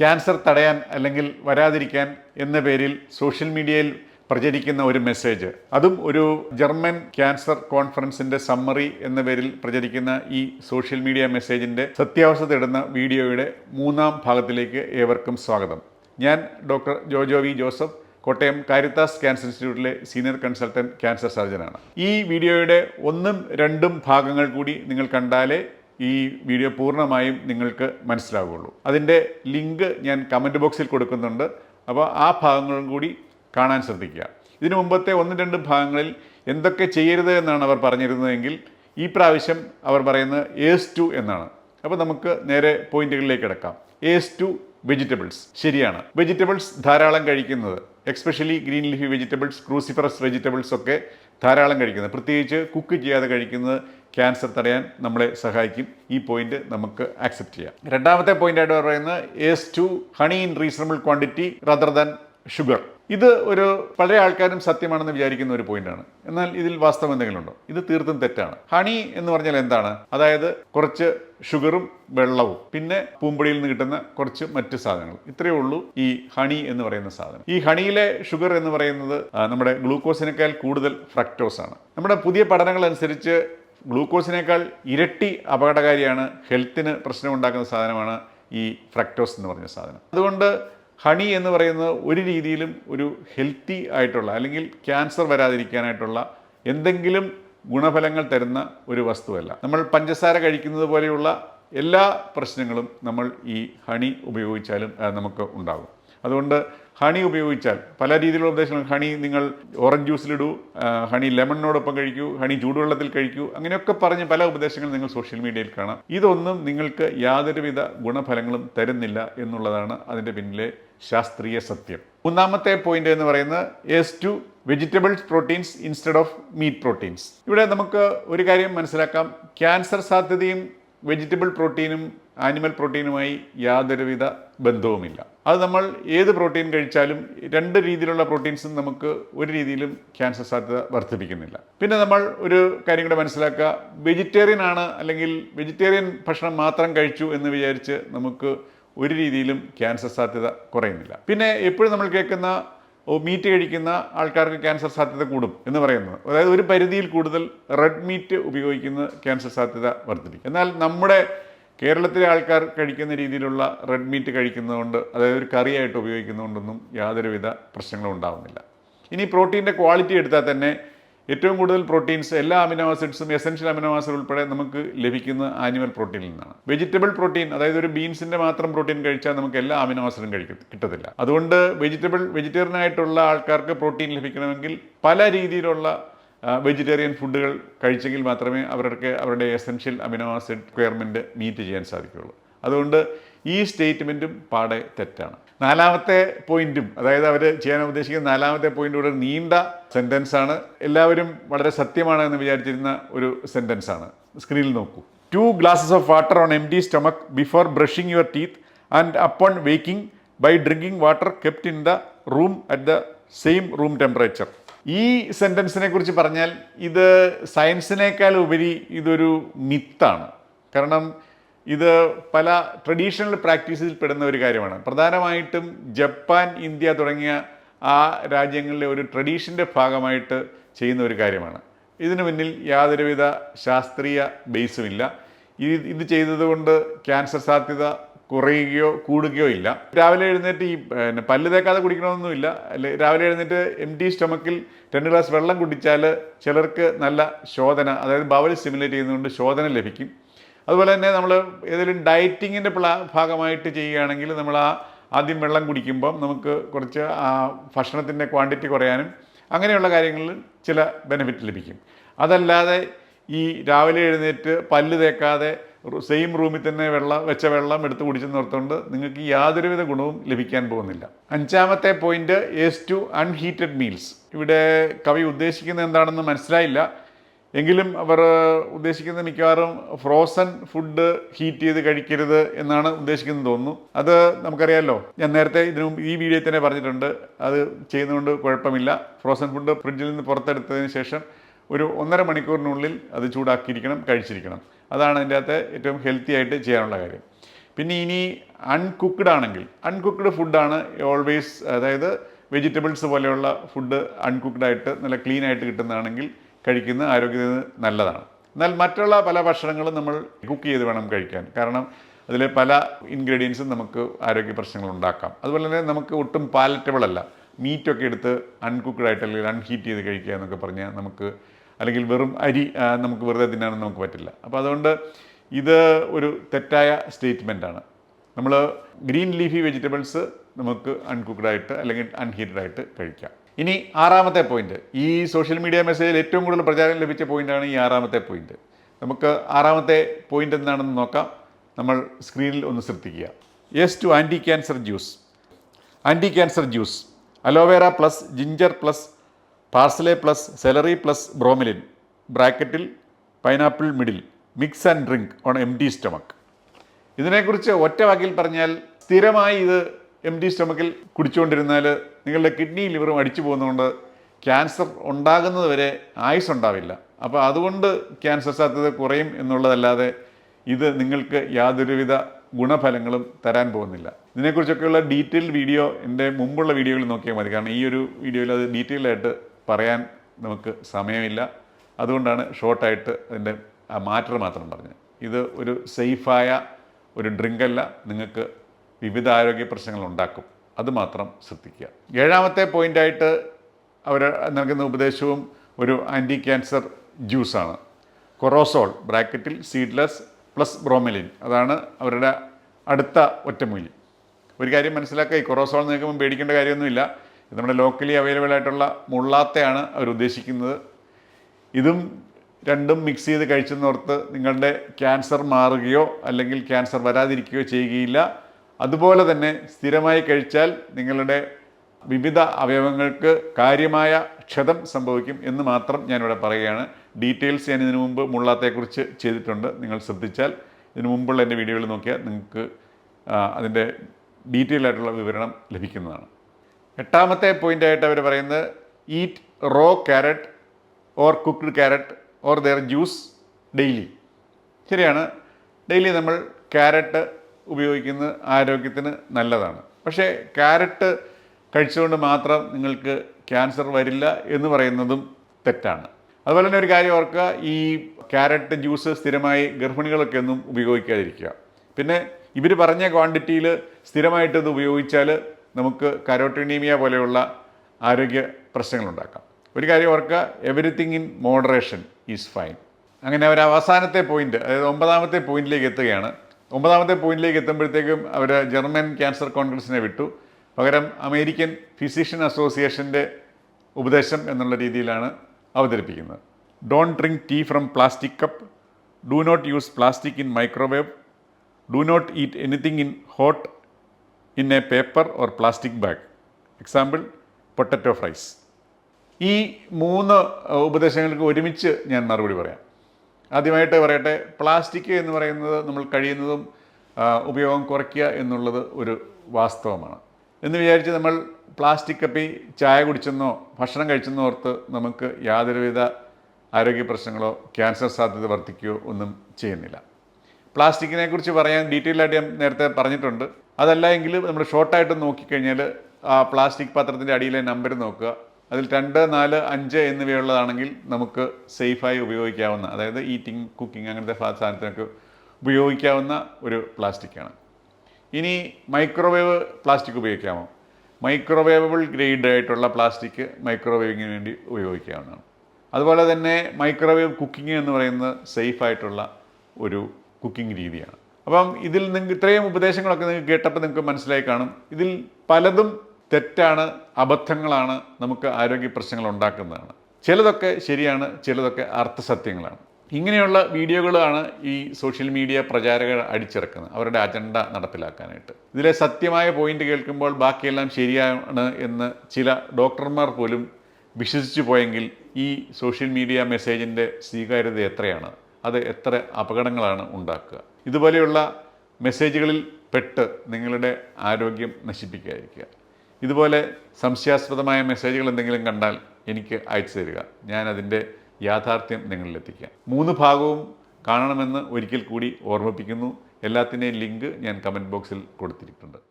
Cancer തടയാൻ അല്ലെങ്കിൽ വരാതിരിക്കാൻ എന്ന പേരിൽ സോഷ്യൽ മീഡിയയിൽ പ്രചരിക്കുന്ന ഒരു മെസ്സേജ്. അതും ഒരു ജർമ്മൻ ക്യാൻസർ കോൺഫറൻസിന്റെ സമ്മറി എന്ന പേരിൽ പ്രചരിക്കുന്ന ഈ സോഷ്യൽ മീഡിയ മെസ്സേജിന്റെ സത്യാവസ്ഥ തേടുന്ന വീഡിയോയുടെ മൂന്നാം ഭാഗത്തിലേക്ക് ഏവർക്കും സ്വാഗതം. ഞാൻ doctor Jojo V Joseph Kottayam Caritas cancer ഇൻസ്റ്റിറ്റ്യൂട്ടിലെ സീനിയർ കൺസൾട്ടന്റ് ക്യാൻസർ സർജനാണ്. ഈ വീഡിയോയുടെ ഒന്നും രണ്ടും ഭാഗങ്ങൾ കൂടി നിങ്ങൾ കണ്ടാലേ ഈ വീഡിയോ പൂർണമായും നിങ്ങൾക്ക് മനസ്സിലാവുകയുള്ളൂ അതിന്റെ ലിങ്ക് ഞാൻ കമന്റ് ബോക്സിൽ കൊടുക്കുന്നുണ്ട്. അപ്പോൾ ആ ഭാഗങ്ങളും കൂടി കാണാൻ ശ്രദ്ധിക്കുക. ഇതിനു മുമ്പത്തെ ഒന്ന് രണ്ട് ഭാഗങ്ങളിൽ എന്തൊക്കെ ചെയ്യരുത് എന്നാണ് അവർ പറഞ്ഞിരുന്നതെങ്കിൽ ഈ പ്രാവശ്യം അവർ പറയുന്നത് ഏസ് ടു എന്നാണ്. അപ്പോൾ നമുക്ക് നേരെ പോയിന്റുകളിലേക്ക് കിടക്കാം. ഏസ് ടു വെജിറ്റബിൾസ് ശരിയാണ്. വെജിറ്റബിൾസ് ധാരാളം കഴിക്കുന്നത്. Especially green leafy vegetables cruciferous vegetables ഒക്കെ ധാരാളം കഴിക്കുന്നത്. പ്രത്യേകിച്ച് കുക്ക് ചെയ്യാതെ കഴിക്കുന്നത് ക്യാൻസർ തടയാൻ നമ്മളെ സഹായിക്കും. ഈ പോയിന്റ് നമുക്ക് ആക്സെപ്റ്റ് ചെയ്യാം. രണ്ടാമത്തെ പോയിന്റ് ആയിട്ട് പറയുന്നത് yes to honey in reasonable quantity rather than sugar ഇത് ഒരു പല ആൾക്കാരും സത്യമാണെന്ന് വിചാരിക്കുന്ന ഒരു പോയിന്റാണ് എന്നാൽ ഇതിൽ വാസ്തവം എന്തെങ്കിലും ഉണ്ടോ ഇത് തീർത്തും തെറ്റാണ്. ഹണി എന്ന് പറഞ്ഞാൽ എന്താണ്? അതായത് കുറച്ച് ഷുഗറും വെള്ളവും. പിന്നെ പൂമ്പൊടിയിൽ നിന്ന് കിട്ടുന്ന കുറച്ച് മറ്റ് സാധനങ്ങൾ. ഇത്രയേ ഉള്ളൂ ഈ ഹണി എന്ന് പറയുന്ന സാധനം. ഈ ഹണിയിലെ ഷുഗർ എന്ന് പറയുന്നത് നമ്മുടെ ഗ്ലൂക്കോസിനേക്കാൾ കൂടുതൽ ഫ്രക്ടോസ് ആണ്. നമ്മുടെ പുതിയ പഠനങ്ങൾ അനുസരിച്ച് ഗ്ലൂക്കോസിനേക്കാൾ ഇരട്ടി അപകടകാരിയാണ് ഹെൽത്തിന് പ്രശ്നമുണ്ടാക്കുന്ന സാധനമാണ് ഈ ഫ്രക്ടോസ് എന്ന് പറഞ്ഞ സാധനം. അതുകൊണ്ട് ഹണി എന്ന് പറയുന്നത് ഒരു രീതിയിലും ഒരു ഹെൽത്തി ആയിട്ടുള്ള അല്ലെങ്കിൽ ക്യാൻസർ വരാതിരിക്കാനായിട്ടുള്ള എന്തെങ്കിലും ഗുണഫലങ്ങൾ തരുന്ന ഒരു വസ്തുവല്ല. നമ്മൾ പഞ്ചസാര കഴിക്കുന്നത് പോലെയുള്ള എല്ലാ പ്രശ്നങ്ങളും നമ്മൾ ഈ ഹണി ഉപയോഗിച്ചാലും നമുക്ക് ഉണ്ടാകും. അതുകൊണ്ട് ഹണി ഉപയോഗിച്ചാൽ പല രീതിയിലുള്ള ഉപദേശങ്ങൾ. ഹണി നിങ്ങൾ ഓറഞ്ച് ജ്യൂസിലിടൂ ഹണി ലെമണിനോടൊപ്പം കഴിക്കൂ ഹണി ചൂടുവെള്ളത്തിൽ കഴിക്കൂ അങ്ങനെയൊക്കെ പറഞ്ഞ് പല ഉപദേശങ്ങൾ നിങ്ങൾ സോഷ്യൽ മീഡിയയിൽ കാണാം. ഇതൊന്നും നിങ്ങൾക്ക് യാതൊരുവിധ ഗുണഫലങ്ങളും തരുന്നില്ല എന്നുള്ളതാണ് അതിന്റെ പിന്നിലെ ശാസ്ത്രീയ സത്യം. മൂന്നാമത്തെ പോയിന്റ് എന്ന് പറയുന്നത് yes to vegetables proteins instead of meat proteins ഇവിടെ നമുക്ക് ഒരു കാര്യം മനസ്സിലാക്കാം. ക്യാൻസർ സാധ്യതയും വെജിറ്റബിൾ പ്രോട്ടീനും ആനിമൽ പ്രോട്ടീനുമായി യാതൊരുവിധ ബന്ധവുമില്ല. അത് നമ്മൾ ഏത് പ്രോട്ടീൻ കഴിച്ചാലും രണ്ട് രീതിയിലുള്ള പ്രോട്ടീൻസും നമുക്ക് ഒരു രീതിയിലും ക്യാൻസർ സാധ്യത വർദ്ധിപ്പിക്കുന്നില്ല. പിന്നെ നമ്മൾ ഒരു കാര്യം കൂടെ മനസ്സിലാക്കുക. വെജിറ്റേറിയൻ ആണ് അല്ലെങ്കിൽ വെജിറ്റേറിയൻ ഭക്ഷണം മാത്രം കഴിച്ചു എന്ന് വിചാരിച്ച് നമുക്ക് ഒരു രീതിയിലും ക്യാൻസർ സാധ്യത കുറയുന്നില്ല. പിന്നെ എപ്പോഴും നമ്മൾ കേൾക്കുന്ന മീറ്റ് കഴിക്കുന്ന ആൾക്കാർക്ക് ക്യാൻസർ സാധ്യത കൂടും എന്ന് പറയുന്നത്. അതായത് ഒരു പരിധിയിൽ കൂടുതൽ റെഡ് മീറ്റ് ഉപയോഗിക്കുന്നത് ക്യാൻസർ സാധ്യത വർദ്ധിപ്പിക്കും. എന്നാൽ നമ്മുടെ കേരളത്തിലെ ആൾക്കാർ കഴിക്കുന്ന രീതിയിലുള്ള റെഡ് മീറ്റ് കഴിക്കുന്നതുകൊണ്ട് അതായത് ഒരു കറിയായിട്ട് ഉപയോഗിക്കുന്നതുകൊണ്ടൊന്നും യാതൊരുവിധ പ്രശ്നങ്ങളും ഉണ്ടാകുന്നില്ല ഇനി പ്രോട്ടീന്റെ ക്വാളിറ്റി എടുത്താൽ തന്നെ ഏറ്റവും കൂടുതൽ പ്രോട്ടീൻസ് എല്ലാ അമിനോ ആസിഡ്സും എസെൻഷ്യൽ അമിനോ ആസിഡ് ഉൾപ്പെടെ നമുക്ക് ലഭിക്കുന്ന ആനിമൽ പ്രോട്ടീനിൽ നിന്നാണ്. വെജിറ്റബിൾ പ്രോട്ടീൻ അതായത് ഒരു ബീൻസിന്റെ മാത്രം പ്രോട്ടീൻ കഴിച്ചാൽ നമുക്ക് എല്ലാ അമിനോ ആസിഡും കഴിക്കും കിട്ടത്തില്ല. അതുകൊണ്ട് വെജിറ്റബിൾ വെജിറ്റേറിയൻ ആയിട്ടുള്ള ആൾക്കാർക്ക് പ്രോട്ടീൻ ലഭിക്കണമെങ്കിൽ പല രീതിയിലുള്ള വെജിറ്റേറിയൻ ഫുഡുകൾ കഴിച്ചെങ്കിൽ മാത്രമേ അവർക്ക് അവരുടെ essential amino acid requirement meet ചെയ്യാൻ സാധിക്കുകയുള്ളൂ. അതുകൊണ്ട് ഈ സ്റ്റേറ്റ്മെന്റും പാടെ തെറ്റാണ്. നാലാമത്തെ പോയിന്റും അതായത് അവർ ചെയ്യാൻ ഉദ്ദേശിക്കുന്ന നാലാമത്തെ പോയിന്റ് ഒരു നീണ്ട സെന്റൻസ് ആണ് എല്ലാവരും വളരെ സത്യമാണ് എന്ന് വിചാരിച്ചിരുന്ന ഒരു സെന്റൻസ് ആണ് സ്ക്രീനിൽ നോക്കൂ. Two glasses of water on empty stomach before brushing your teeth and upon waking by drinking water kept in the room at the same room temperature ഈ സെന്റൻസിനെ കുറിച്ച് പറഞ്ഞാൽ ഇത് സയൻസിനേക്കാൾ ഉപരി ഇതൊരു മിത്താണ് കാരണം ഇത് പല ട്രഡീഷണൽ പ്രാക്ടീസിൽ പെടുന്ന ഒരു കാര്യമാണ്. പ്രധാനമായിട്ടും ജപ്പാൻ ഇന്ത്യ തുടങ്ങിയ ആ രാജ്യങ്ങളിലെ ഒരു ട്രഡീഷന്റെ ഭാഗമായിട്ട് ചെയ്യുന്ന ഒരു കാര്യമാണ്. ഇതിനു മുന്നിൽ യാതൊരുവിധ ശാസ്ത്രീയ ബേസുമില്ല ഇത് ചെയ്തതുകൊണ്ട് ക്യാൻസർ സാധ്യത കുറയുകയോ കൂടുകയോ ഇല്ല. രാവിലെ എഴുന്നേറ്റ് ഈ പിന്നെ പല്ല് തേക്കാതെ കുടിക്കണമെന്നൊന്നുമില്ല അല്ലെ രാവിലെ എഴുന്നേറ്റ് എം ടി സ്റ്റൊമക്കിൽ രണ്ട് ഗ്ലാസ് വെള്ളം കുടിച്ചാൽ ചിലർക്ക് നല്ല ശോധന അതായത് ബവൽ സ്റ്റിമുലേറ്റ് ചെയ്യുന്നതുകൊണ്ട് ശോധന ലഭിക്കും. അതുപോലെ തന്നെ നമ്മൾ ഏതെങ്കിലും ഡയറ്റിങ്ങിന്റെ ഭാഗമായിട്ട് ചെയ്യുകയാണെങ്കിൽ നമ്മൾ ആ ആദ്യം വെള്ളം കുടിക്കുമ്പം നമുക്ക് കുറച്ച് ആ ഭക്ഷണത്തിന്റെ ക്വാണ്ടിറ്റി കുറയാനും അങ്ങനെയുള്ള കാര്യങ്ങളിൽ ചില ബെനിഫിറ്റ് ലഭിക്കും. അതല്ലാതെ ഈ രാവിലെ എഴുന്നേറ്റ് പല്ല് തേക്കാതെ സെയിം റൂമിൽ തന്നെ വെള്ളം വെച്ച വെള്ളം എടുത്ത് കുടിച്ചു നിർത്തുകൊണ്ട് നിങ്ങൾക്ക് യാതൊരുവിധ ഗുണവും ലഭിക്കാൻ പോകുന്നില്ല. അഞ്ചാമത്തെ point yes to unheated meals ഇവിടെ കവി ഉദ്ദേശിക്കുന്നത് എന്താണെന്ന് മനസ്സിലായില്ല. എങ്കിലും അവർ ഉദ്ദേശിക്കുന്നത് മിക്കവാറും ഫ്രോസൺ ഫുഡ് ഹീറ്റ് ചെയ്ത് കഴിക്കരുത് എന്നാണ് ഉദ്ദേശിക്കുന്നത് തോന്നുന്നു. അത് നമുക്കറിയാമല്ലോ ഞാൻ നേരത്തെ ഇതിനു ഈ വീഡിയോയിൽ തന്നെ പറഞ്ഞിട്ടുണ്ട്. അത് ചെയ്യുന്നതുകൊണ്ട് കുഴപ്പമില്ല. ഫ്രോസൺ ഫുഡ് ഫ്രിഡ്ജിൽ നിന്ന് പുറത്തെടുത്തതിന് ശേഷം ഒരു ഒന്നര മണിക്കൂറിനുള്ളിൽ അത് ചൂടാക്കിയിരിക്കണം കഴിച്ചിരിക്കണം. അതാണ് അതിന്റെ അകത്ത് ഏറ്റവും ഹെൽത്തി ആയിട്ട് ചെയ്യാനുള്ള കാര്യം. പിന്നെ ഇനി അൺകുക്ക്ഡ് ആണെങ്കിൽ അൺകുക്ക്ഡ് ഫുഡാണ് ഓൾവേസ് അതായത് വെജിറ്റബിൾസ് പോലെയുള്ള ഫുഡ് അൺകുക്ക്ഡ് ആയിട്ട് നല്ല ക്ലീൻ ആയിട്ട് കിട്ടുന്നതാണെങ്കിൽ കഴിക്കുന്ന ആരോഗ്യത്തിന് നല്ലതാണ്. എന്നാൽ മറ്റുള്ള പല ഭക്ഷണങ്ങളും നമ്മൾ കുക്ക് ചെയ്ത് വേണം കഴിക്കാൻ. കാരണം അതിലെ പല ഇൻഗ്രീഡിയൻസും നമുക്ക് ആരോഗ്യ പ്രശ്നങ്ങൾ ഉണ്ടാക്കാം. അതുപോലെ തന്നെ നമുക്ക് ഒട്ടും പാലറ്റബിൾ അല്ല. മീറ്റൊക്കെ എടുത്ത് അൺകുക്ക്ഡ് ആയിട്ട് അല്ലെങ്കിൽ അൺഹീറ്റ് ചെയ്ത് കഴിക്കുക എന്നൊക്കെ പറഞ്ഞാൽ നമുക്ക് അല്ലെങ്കിൽ വെറും അരി നമുക്ക് വെറുതെ തിന്നാനൊന്നും നമുക്ക് പറ്റില്ല. അപ്പോൾ അതുകൊണ്ട് ഇത് ഒരു തെറ്റായ സ്റ്റേറ്റ്മെന്റാണ് നമ്മൾ ഗ്രീൻ ലീഫി വെജിറ്റബിൾസ് നമുക്ക് അൺകുക്ക്ഡ് ആയിട്ട് അല്ലെങ്കിൽ അൺഹീറ്റഡ് ആയിട്ട് കഴിക്കാം. ഇനി ആറാമത്തെ പോയിന്റ് ഈ സോഷ്യൽ മീഡിയ മെസ്സേജിൽ ഏറ്റവും കൂടുതൽ പ്രചാരം ലഭിച്ച പോയിന്റാണ് ഈ ആറാമത്തെ പോയിന്റ് നമുക്ക് ആറാമത്തെ പോയിന്റ് എന്താണെന്ന് നോക്കാം. നമ്മൾ സ്ക്രീനിൽ ഒന്ന് ശ്രദ്ധിക്കുക. Yes to anti cancer juice anti cancer juice aloe vera plus ginger plus parsley plus celery plus bromelain ബ്രാക്കറ്റിൽ pineapple middle mix and drink on empty stomach ഇതിനെക്കുറിച്ച് ഒറ്റ വാക്കിൽ പറഞ്ഞാൽ സ്ഥിരമായി ഇത് എം ഡി സ്റ്റൊമക്കിൽ കുടിച്ചുകൊണ്ടിരുന്നാൽ നിങ്ങളുടെ കിഡ്നി ലിവറും അടിച്ചു പോകുന്നതുകൊണ്ട് ക്യാൻസർ ഉണ്ടാകുന്നത് വരെ ആയുസ് ഉണ്ടാവില്ല. അപ്പോൾ അതുകൊണ്ട് ക്യാൻസർ സാധ്യത കുറയും എന്നുള്ളതല്ലാതെ ഇത് നിങ്ങൾക്ക് യാതൊരുവിധ ഗുണഫലങ്ങളും തരാൻ പോകുന്നില്ല. ഇതിനെക്കുറിച്ചൊക്കെയുള്ള ഡീറ്റെയിൽ വീഡിയോ എന്റെ മുമ്പുള്ള വീഡിയോകളിൽ നോക്കിയാൽ മതി. കാരണം ഈ ഒരു വീഡിയോയിൽ അത് ഡീറ്റെയിൽ ആയിട്ട് പറയാൻ നമുക്ക് സമയമില്ല. അതുകൊണ്ടാണ് ഷോർട്ടായിട്ട് അതിന്റെ ആ മാറ്റർ മാത്രം പറഞ്ഞത്. ഇത് ഒരു സേഫായ ഒരു ഡ്രിങ്കല്ല നിങ്ങൾക്ക് വിവിധ ആരോഗ്യ പ്രശ്നങ്ങൾ ഉണ്ടാക്കും. അതുമാത്രം ശ്രദ്ധിക്കുക. ഏഴാമത്തെ പോയിന്റായിട്ട് അവർ നൽകുന്ന ഉപദേശവും ഒരു ആന്റി ക്യാൻസർ ജ്യൂസാണ്. കൊറോസോൾ ബ്രാക്കറ്റിൽ സീഡ്ലെസ് പ്ലസ് ബ്രോമെലിൻ. അതാണ് അവരുടെ അടുത്ത ഒറ്റമൂലി. ഒരു കാര്യം മനസ്സിലാക്കുക ഈ കൊറോസോൾ നിങ്ങൾക്ക് പേടിക്കേണ്ട കാര്യമൊന്നുമില്ല. ഇത് നമ്മുടെ ലോക്കലി അവൈലബിൾ ആയിട്ടുള്ള മുള്ളാത്തയാണ് അവർ ഉദ്ദേശിക്കുന്നത്. ഇതും രണ്ടും മിക്സ് ചെയ്ത് കഴിച്ചെന്നോർത്ത് നിങ്ങളുടെ ക്യാൻസർ മാറുകയോ അല്ലെങ്കിൽ ക്യാൻസർ വരാതിരിക്കുകയോ ചെയ്യുകയില്ല. അതുപോലെ തന്നെ സ്ഥിരമായി കഴിച്ചാൽ നിങ്ങളുടെ വിവിധ അവയവങ്ങൾക്ക് കാര്യമായ ക്ഷതം സംഭവിക്കും എന്ന് മാത്രം ഞാനിവിടെ പറയുകയാണ്. ഡീറ്റെയിൽസ് ഞാൻ ഇതിനു മുമ്പ് മുള്ളാത്തയെക്കുറിച്ച് ചെയ്തിട്ടുണ്ട്. നിങ്ങൾ ശ്രദ്ധിച്ചാൽ ഇതിനു മുമ്പുള്ള എന്റെ വീഡിയോകൾ നോക്കിയാൽ നിങ്ങൾക്ക് അതിന്റെ ഡീറ്റെയിൽ ആയിട്ടുള്ള വിവരണം ലഭിക്കുന്നതാണ്. എട്ടാമത്തെ പോയിന്റായിട്ട് അവർ പറയുന്നത് eat raw carrot or cooked carrot or their juice daily ശരിയാണ്. ഡെയിലി നമ്മൾ ക്യാരറ്റ് ഉപയോഗിക്കുന്നത് ആരോഗ്യത്തിന് നല്ലതാണ്. പക്ഷേ ക്യാരറ്റ് കഴിച്ചുകൊണ്ട് മാത്രം നിങ്ങൾക്ക് ക്യാൻസർ വരില്ല എന്ന് പറയുന്നതും തെറ്റാണ്. അതുപോലെ തന്നെ ഒരു കാര്യം ഓർക്കുക ഈ ക്യാരറ്റ് ജ്യൂസ് സ്ഥിരമായി ഗർഭിണികളൊക്കെ ഒന്നും ഉപയോഗിക്കാതിരിക്കുക. പിന്നെ ഇവർ പറഞ്ഞ ക്വാണ്ടിറ്റിയിൽ സ്ഥിരമായിട്ട് ഇത് ഉപയോഗിച്ചാൽ നമുക്ക് കരോട്ടിനീമിയ പോലെയുള്ള ആരോഗ്യ പ്രശ്നങ്ങൾ ഉണ്ടാക്കാം ഒരു കാര്യം ഓർക്കുക everything in moderation is fine അങ്ങനെ അവർ അവസാനത്തെ പോയിന്റ് അതായത് ഒമ്പതാമത്തെ പോയിന്റിലേക്ക് എത്തുകയാണ്. ഒമ്പതാമത്തെ പോയിന്റിലേക്ക് എത്തുമ്പോഴത്തേക്കും അവർ ജർമ്മൻ ക്യാൻസർ കോൺഗ്രസിനെ വിട്ടു. പകരം അമേരിക്കൻ ഫിസിഷ്യൻ അസോസിയേഷന്റെ ഉപദേശം എന്നുള്ള രീതിയിലാണ് അവതരിപ്പിക്കുന്നത്. Don't drink tea from plastic cup do not use plastic in microwave do not eat anything in hot in a paper or plastic bag example potato fries ഈ മൂന്ന് ഉപദേശങ്ങൾക്ക് ഒരുമിച്ച് ഞാൻ മറുപടി പറയാം. ആദ്യമായിട്ട് പറയട്ടെ പ്ലാസ്റ്റിക് എന്ന് പറയുന്നത് നമ്മൾ കഴിയുന്നതും ഉപയോഗം കുറയ്ക്കുക എന്നുള്ളത് ഒരു വാസ്തവമാണ്. എന്ന് വിചാരിച്ച് നമ്മൾ പ്ലാസ്റ്റിക് കപ്പി ചായ കുടിച്ചെന്നോ ഭക്ഷണം കഴിച്ചെന്നോ ഓർത്ത് നമുക്ക് യാതൊരുവിധ ആരോഗ്യ പ്രശ്നങ്ങളോ ക്യാൻസർ സാധ്യത വർദ്ധിക്കുകയോ ഒന്നും ചെയ്യുന്നില്ല. പ്ലാസ്റ്റിക്കിനെ കുറിച്ച് പറയാൻ ഡീറ്റെയിൽ ആയിട്ട് ഞാൻ നേരത്തെ പറഞ്ഞിട്ടുണ്ട്. അതല്ല എങ്കിൽ നമ്മൾ ഷോർട്ടായിട്ട് നോക്കിക്കഴിഞ്ഞാൽ ആ പ്ലാസ്റ്റിക് പാത്രത്തിന്റെ അടിയിലെ നമ്പർ നോക്കുക. അതിൽ രണ്ട് നാല് അഞ്ച് എന്നിവയുള്ളതാണെങ്കിൽ നമുക്ക് സേഫായി ഉപയോഗിക്കാവുന്ന അതായത് ഈറ്റിംഗ് കുക്കിംഗ് അങ്ങനത്തെ സാധനത്തിനൊക്കെ ഉപയോഗിക്കാവുന്ന ഒരു പ്ലാസ്റ്റിക്കാണ്. ഇനി മൈക്രോവേവ് പ്ലാസ്റ്റിക് ഉപയോഗിക്കാമോ? മൈക്രോവേവബിൾ ഗ്രേഡ് ആയിട്ടുള്ള പ്ലാസ്റ്റിക് മൈക്രോവേവിങ്ങിന് വേണ്ടി ഉപയോഗിക്കാവുന്നതാണ്. അതുപോലെ തന്നെ മൈക്രോവേവ് കുക്കിംഗ് എന്ന് പറയുന്നത് സേഫായിട്ടുള്ള ഒരു കുക്കിംഗ് രീതിയാണ്. അപ്പം ഇതിൽ നിങ്ങൾക്ക് ഇത്രയും ഉപദേശങ്ങളൊക്കെ നിങ്ങൾക്ക് കേട്ടപ്പോൾ നിങ്ങൾക്ക് മനസ്സിലായി കാണും. ഇതിൽ പലതും തെറ്റാണ് അബദ്ധങ്ങളാണ് നമുക്ക് ആരോഗ്യ പ്രശ്നങ്ങൾ ഉണ്ടാക്കുന്നതാണ്. ചിലതൊക്കെ ശരിയാണ് ചിലതൊക്കെ അർത്ഥസത്യങ്ങളാണ്. ഇങ്ങനെയുള്ള വീഡിയോകളാണ് ഈ സോഷ്യൽ മീഡിയ പ്രചാരകർ അടിച്ചിറക്കുന്നത് അവരുടെ അജണ്ട നടപ്പിലാക്കാനായിട്ട്. ഇതിലെ സത്യമായ പോയിന്റ് കേൾക്കുമ്പോൾ ബാക്കിയെല്ലാം ശരിയാണ് എന്ന് ചില ഡോക്ടർമാർ പോലും വിശ്വസിച്ചു പോയെങ്കിൽ ഈ സോഷ്യൽ മീഡിയ മെസ്സേജിന്റെ സ്വീകാര്യത എത്രയാണ്? അത് എത്ര അപകടങ്ങളാണ് ഉണ്ടാക്കുക? ഇതുപോലെയുള്ള മെസ്സേജുകളിൽ പെട്ട് നിങ്ങളുടെ ആരോഗ്യം നശിപ്പിക്കാതിരിക്കുക. ഇതുപോലെ സംശയാസ്പദമായ മെസ്സേജുകൾ എന്തെങ്കിലും കണ്ടാൽ എനിക്ക് അയച്ചു തരിക. ഞാൻ അതിന്റെ യാഥാർത്ഥ്യം നിങ്ങളിലെത്തിക്കാം. മൂന്ന് ഭാഗവും കാണണമെന്ന് ഒരിക്കൽ കൂടി ഓർമ്മിപ്പിക്കുന്നു. എല്ലാത്തിന്റെയും ലിങ്ക് ഞാൻ കമന്റ് ബോക്സിൽ കൊടുത്തിരിക്കുന്നുണ്ട്